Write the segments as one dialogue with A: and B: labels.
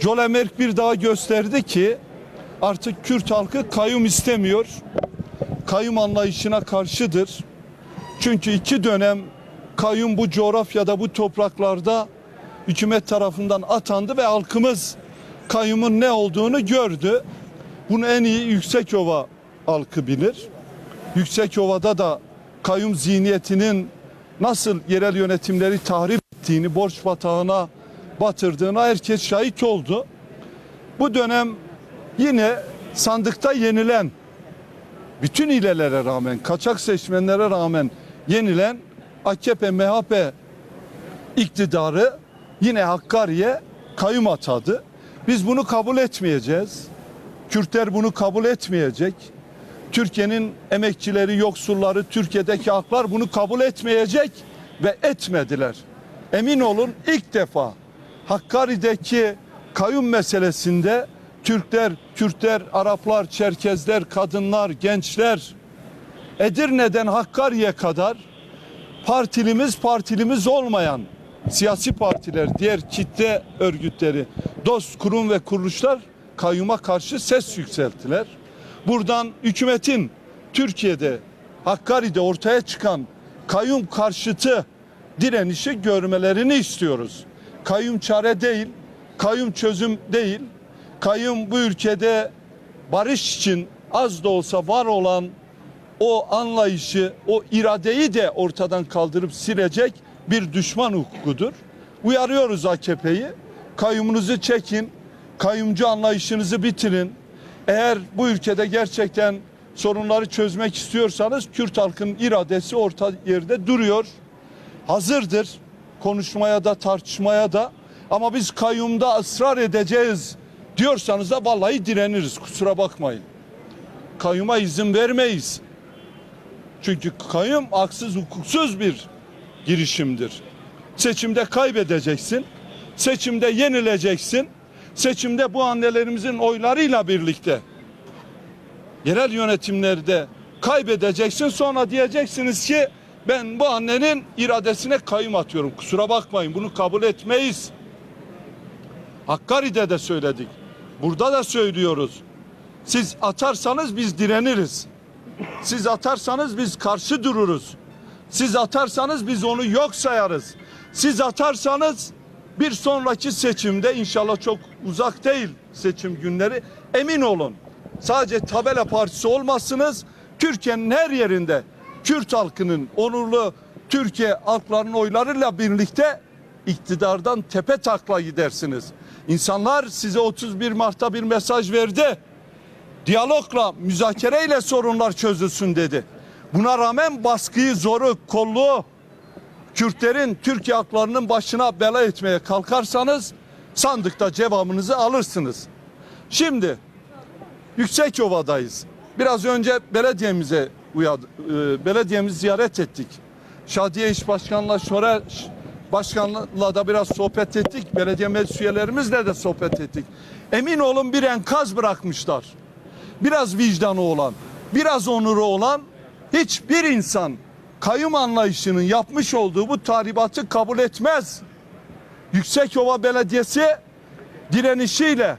A: Jolemerk bir daha gösterdi ki artık Kürt halkı kayyum istemiyor. Kayyum anlayışına karşıdır. Çünkü iki dönem kayyum bu coğrafyada bu topraklarda hükümet tarafından atandı ve halkımız kayyumun ne olduğunu gördü. Bunu en iyi Yüksekova halkı bilir. Yüksekova'da da kayyum zihniyetinin nasıl yerel yönetimleri tahrip ettiğini, borç batağına batırdığına herkes şahit oldu. Bu dönem yine sandıkta yenilen bütün ilelere rağmen, kaçak seçmenlere rağmen yenilen AKP, MHP iktidarı yine Hakkari'ye kayyum atadı. Biz bunu kabul etmeyeceğiz. Kürtler bunu kabul etmeyecek. Türkiye'nin emekçileri, yoksulları, Türkiye'deki halklar bunu kabul etmeyecek ve etmediler. Emin olun ilk defa Hakkari'deki kayyum meselesinde Türkler, Kürtler, Araplar, Çerkezler, kadınlar, gençler Edirne'den Hakkari'ye kadar partilimiz partilimiz olmayan siyasi partiler, diğer kitle örgütleri, dost kurum ve kuruluşlar kayyuma karşı ses yükselttiler. Buradan hükümetin Türkiye'de Hakkari'de ortaya çıkan kayyum karşıtı direnişi görmelerini istiyoruz. Kayyum çare değil, kayyum çözüm değil. Kayyum bu ülkede barış için az da olsa var olan o anlayışı, o iradeyi de ortadan kaldırıp silecek bir düşman hukukudur. Uyarıyoruz AKP'yi. Kayyumunuzu çekin. Kayyumcu anlayışınızı bitirin. Eğer bu ülkede gerçekten sorunları çözmek istiyorsanız Kürt halkının iradesi orta yerde duruyor. Hazırdır konuşmaya da tartışmaya da ama biz kayyumda ısrar edeceğiz diyorsanız da vallahi direniriz kusura bakmayın. Kayyuma izin vermeyiz. Çünkü kayyum haksız hukuksuz bir girişimdir. Seçimde kaybedeceksin. Seçimde yenileceksin. Seçimde bu annelerimizin oylarıyla birlikte yerel yönetimlerde kaybedeceksin. Sonra diyeceksiniz ki ben bu annenin iradesine kayyum atıyorum. Kusura bakmayın bunu kabul etmeyiz. Hakkari'de de söyledik. Burada da söylüyoruz. Siz atarsanız biz direniriz. Siz atarsanız biz karşı dururuz. Siz atarsanız biz onu yok sayarız. Siz atarsanız bir sonraki seçimde inşallah çok uzak değil seçim günleri emin olun. Sadece tabela partisi olmazsınız. Türkiye'nin her yerinde Kürt halkının onurlu Türkiye halklarının oylarıyla birlikte iktidardan tepe takla gidersiniz. İnsanlar size 31 Mart'ta bir mesaj verdi diyalogla, müzakereyle sorunlar çözülsün dedi. Buna rağmen baskıyı, zoru, kolluğu Kürtlerin, Türkiye halklarının başına bela etmeye kalkarsanız sandıkta cevabınızı alırsınız. Şimdi Yüksekova'dayız. Biraz önce belediyemize uyadı, e, belediyemizi ziyaret ettik. Şadiye İş Başkanı'la sonra başkanla da biraz sohbet ettik. Belediye meclis üyelerimizle de sohbet ettik. Emin olun bir enkaz bırakmışlar biraz vicdanı olan, biraz onuru olan hiçbir insan kayyum anlayışının yapmış olduğu bu tahribatı kabul etmez. Yüksekova Belediyesi direnişiyle,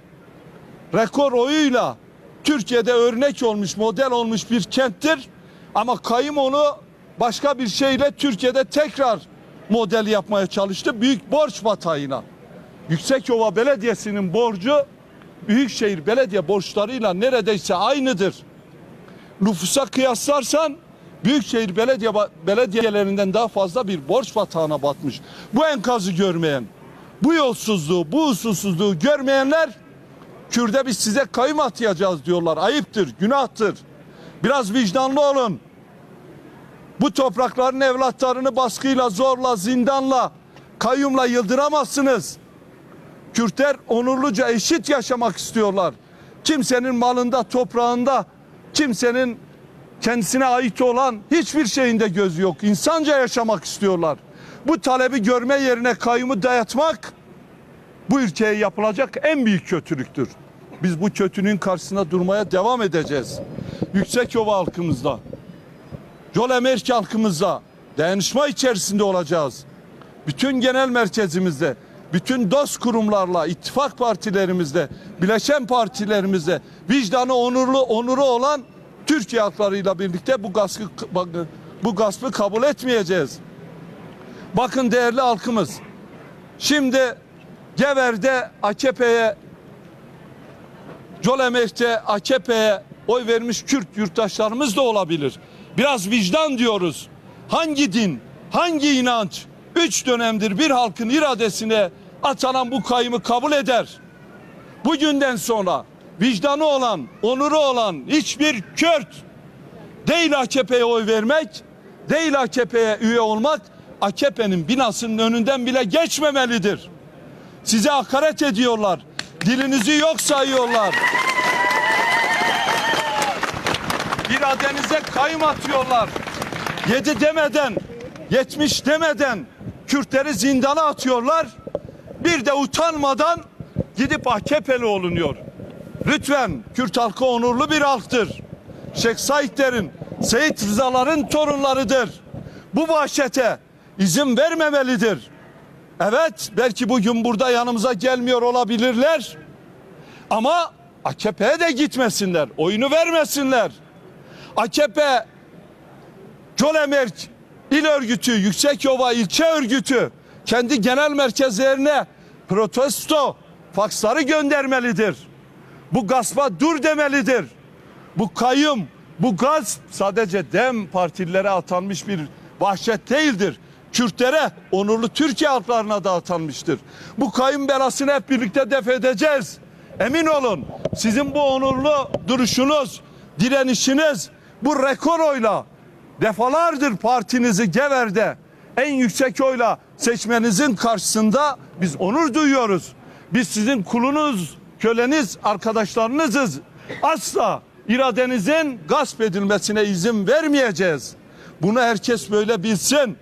A: rekor oyuyla Türkiye'de örnek olmuş, model olmuş bir kenttir. Ama kayyum onu başka bir şeyle Türkiye'de tekrar model yapmaya çalıştı. Büyük borç batağıyla. Yüksekova Belediyesi'nin borcu Büyükşehir belediye borçlarıyla neredeyse aynıdır. Nüfusa kıyaslarsan Büyükşehir belediye belediyelerinden daha fazla bir borç batağına batmış. Bu enkazı görmeyen, bu yolsuzluğu, bu usulsüzlüğü görmeyenler Kürde biz size kayyum atayacağız diyorlar. Ayıptır, günahtır. Biraz vicdanlı olun. Bu toprakların evlatlarını baskıyla, zorla, zindanla, kayyumla yıldıramazsınız. Kürtler onurluca eşit yaşamak istiyorlar. Kimsenin malında, toprağında, kimsenin kendisine ait olan hiçbir şeyinde gözü yok. İnsanca yaşamak istiyorlar. Bu talebi görme yerine kayyumu dayatmak bu ülkeye yapılacak en büyük kötülüktür. Biz bu kötülüğün karşısında durmaya devam edeceğiz. Yüksekova halkımızda, Jolemerk halkımızda dayanışma içerisinde olacağız. Bütün genel merkezimizde bütün dost kurumlarla, ittifak partilerimizle, bileşen partilerimizle vicdanı onurlu, onuru olan Türkiye halklarıyla birlikte bu gaspı bu gaspı kabul etmeyeceğiz. Bakın değerli halkımız. Şimdi Gever'de AKP'ye Colemek'te AKP'ye oy vermiş Kürt yurttaşlarımız da olabilir. Biraz vicdan diyoruz. Hangi din, hangi inanç üç dönemdir bir halkın iradesine atanan bu kayımı kabul eder? Bugünden sonra vicdanı olan, onuru olan hiçbir Kürt değil AKP'ye oy vermek, değil AKP'ye üye olmak, AKP'nin binasının önünden bile geçmemelidir. Size hakaret ediyorlar. Dilinizi yok sayıyorlar. İradenize kayım atıyorlar. Yedi demeden, yetmiş demeden Kürtleri zindana atıyorlar. Bir de utanmadan gidip AKP'li olunuyor. Lütfen Kürt halkı onurlu bir halktır. Şeyh Saidlerin, Seyit Rızaların torunlarıdır. Bu vahşete izin vermemelidir. Evet belki bugün burada yanımıza gelmiyor olabilirler. Ama AKP'ye de gitmesinler. Oyunu vermesinler. AKP Colemerk İl Örgütü, Yüksekova ilçe örgütü kendi genel merkezlerine protesto faksları göndermelidir. Bu gaspa dur demelidir. Bu kayım, bu gaz sadece dem partililere atanmış bir vahşet değildir. Kürtlere, onurlu Türkiye halklarına da atanmıştır. Bu kayım belasını hep birlikte def edeceğiz. Emin olun sizin bu onurlu duruşunuz, direnişiniz bu rekor oyla defalardır partinizi Gever'de en yüksek oyla seçmenizin karşısında biz onur duyuyoruz. Biz sizin kulunuz, köleniz, arkadaşlarınızız. Asla iradenizin gasp edilmesine izin vermeyeceğiz. Bunu herkes böyle bilsin.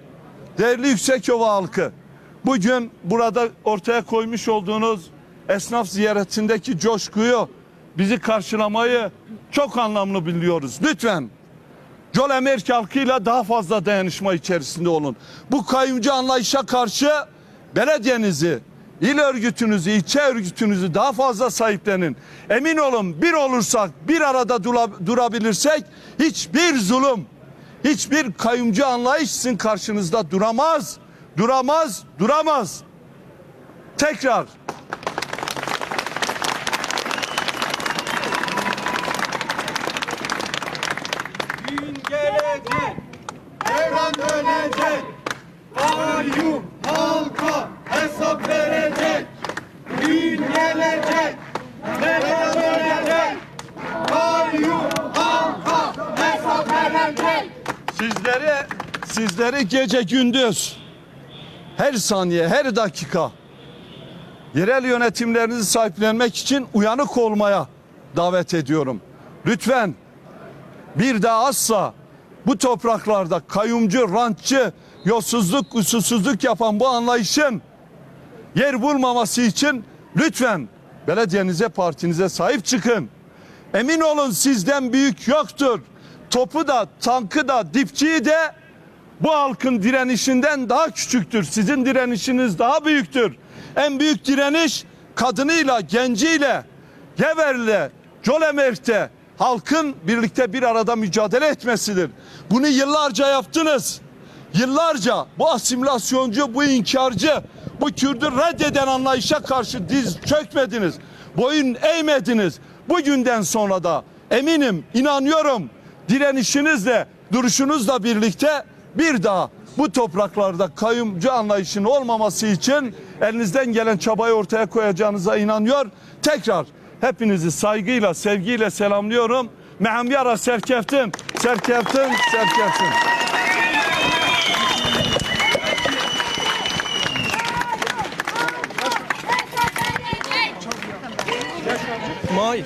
A: Değerli Yüksekova halkı, bugün burada ortaya koymuş olduğunuz esnaf ziyaretindeki coşkuyu, bizi karşılamayı çok anlamlı biliyoruz. Lütfen Jol Amerika halkıyla daha fazla dayanışma içerisinde olun. Bu kayyumcu anlayışa karşı belediyenizi, il örgütünüzü, ilçe örgütünüzü daha fazla sahiplenin. Emin olun bir olursak, bir arada dura- durabilirsek hiçbir zulüm, hiçbir kayyumcu anlayış sizin karşınızda duramaz, duramaz, duramaz. Tekrar
B: Gün gelecek, devran dönecek, kayyum halka hesap verecek. Gün gelecek, devran dönecek, kayyum halka hesap verecek.
A: Sizleri sizleri gece gündüz her saniye her dakika yerel yönetimlerinizi sahiplenmek için uyanık olmaya davet ediyorum. Lütfen bir daha asla bu topraklarda kayyumcu, rantçı, yolsuzluk, usulsüzlük yapan bu anlayışın yer bulmaması için lütfen belediyenize, partinize sahip çıkın. Emin olun sizden büyük yoktur. Topu da, tankı da, dipçiyi de bu halkın direnişinden daha küçüktür. Sizin direnişiniz daha büyüktür. En büyük direniş kadınıyla, genciyle, Gever'le, Colemerk'te halkın birlikte bir arada mücadele etmesidir. Bunu yıllarca yaptınız. Yıllarca bu asimilasyoncu, bu inkarcı, bu Kürdü reddeden anlayışa karşı diz çökmediniz. Boyun eğmediniz. Bugünden sonra da eminim, inanıyorum direnişinizle, duruşunuzla birlikte bir daha bu topraklarda kayyumcu anlayışın olmaması için elinizden gelen çabayı ortaya koyacağınıza inanıyor. Tekrar hepinizi saygıyla, sevgiyle selamlıyorum. Mehamyara serkeftin, serkeftin, serkeftin.
C: Mahir.